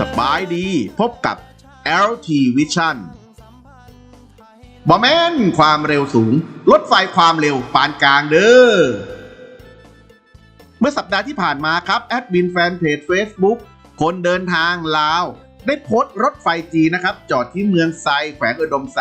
สบายดีพบกับ LT Vision บอแมนความเร็วสูงรถไฟความเร็วปานกลางเด้อ เมื่อสัปดาห์ที่ผ่านมาครับ แอดมินแฟนเพจ Facebook คนเดินทางลาว ได้โพสต์รถไฟจีนนะครับ จอดที่เมืองไซแขวงอุดมไซ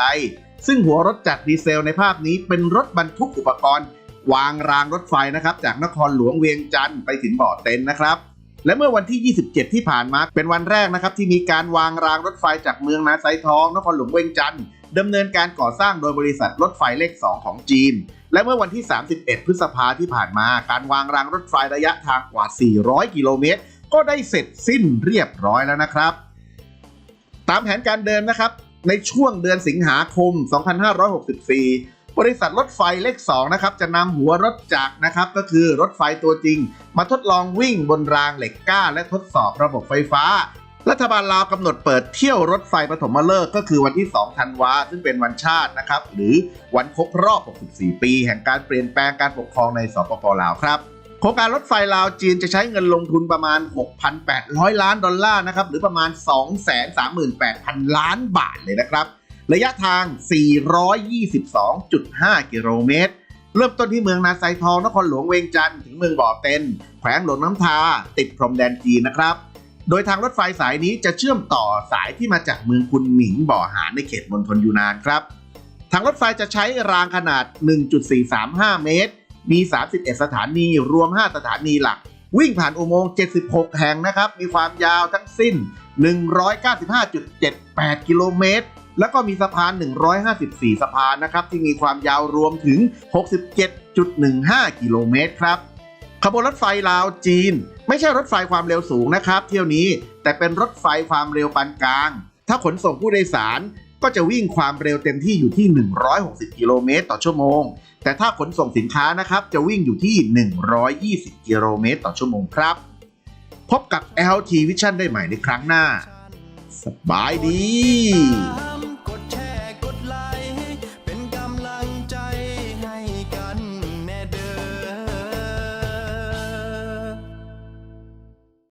ซึ่งหัวรถจักรดีเซลในภาพนี้เป็นรถบรรทุกอุปกรณ์ วางรางรถไฟนะครับ จากนครหลวงเวียงจันทร์ไปถึงบ่อเต็นนะครับ และเมื่อวันที่ 27 ที่ผ่านมา เป็นวันแรกนะครับที่มีการวางรางรถไฟจากเมืองนาไซทองนครหลวงเวียงจันทร์ดำเนินการก่อสร้างโดยบริษัทรถไฟเลข 2 ของจีน และเมื่อวันที่ 31 พฤษภาที่ผ่านมา การวางรางรถไฟระยะทางกว่า 400 กิโลเมตร ก็ได้เสร็จสิ้นเรียบร้อยแล้วนะครับ ตามแผนการเดินนะครับ ในช่วงเดือนสิงหาคม 2564 บริษัทรถไฟเลข2นะครับจะนำหัวรถจักรนะครับก็คือรถไฟตัวจริง มาทดลองวิ่งบนรางเหล็กก้า และทดสอบระบบไฟฟ้า รัฐบาลลาวกำหนดเปิดเที่ยวรถไฟปฐมฤกษ์ก็คือวันที่ 2 ธันวาซึ่งเป็นวันชาตินะครับหรือวันครบรอบ 64 ปี แห่งการเปลี่ยนแปลงการปกครองในสปปลาวครับโครงการรถไฟลาวจีนจะใช้เงินลงทุนประมาณ 6,800 ล้านดอลลาร์นะครับหรือประมาณ 238,000 ล้านบาทเลยนะครับ ระยะทาง 422.5 กิโลเมตร เริ่มต้นที่เมืองนาไซทอง นครหลวงเวียงจันทร์ถึงเมืองบ่อเต็น แขวงหลวงน้ำทา ติดพรมแดนจีนนะครับ โดยทางรถไฟสายนี้จะเชื่อมต่อสายที่มาจากเมืองคุนหมิงบ่อหารในเขตมณฑลยูนานครับ ทางรถไฟจะใช้รางขนาด 1.435 เมตร มี 31 สถานี รวม 5 สถานีหลัก วิ่งผ่านอุโมงค์ 76 แห่งนะครับ มีความยาวทั้งสิ้น 195.78 กิโลเมตร แล้วก็มีสะพาน 154 สะพานนะครับที่มีความยาวรวมถึง 67.15 กิโลเมตรครับขบวนรถไฟลาวจีน ไม่ใช่รถไฟความเร็วสูงนะครับ เที่ยวนี้แต่เป็นรถไฟความเร็วปานกลาง ถ้าขนส่งผู้โดยสารก็จะวิ่งความเร็วเต็มที่อยู่ที่ 160 กิโลเมตรต่อชั่วโมง แต่ถ้าขนส่งสินค้านะครับจะวิ่งอยู่ที่ 120 กิโลเมตรต่อชั่วโมงครับ พบกับ LT Vision ได้ใหม่ในครั้งหน้า สบายดี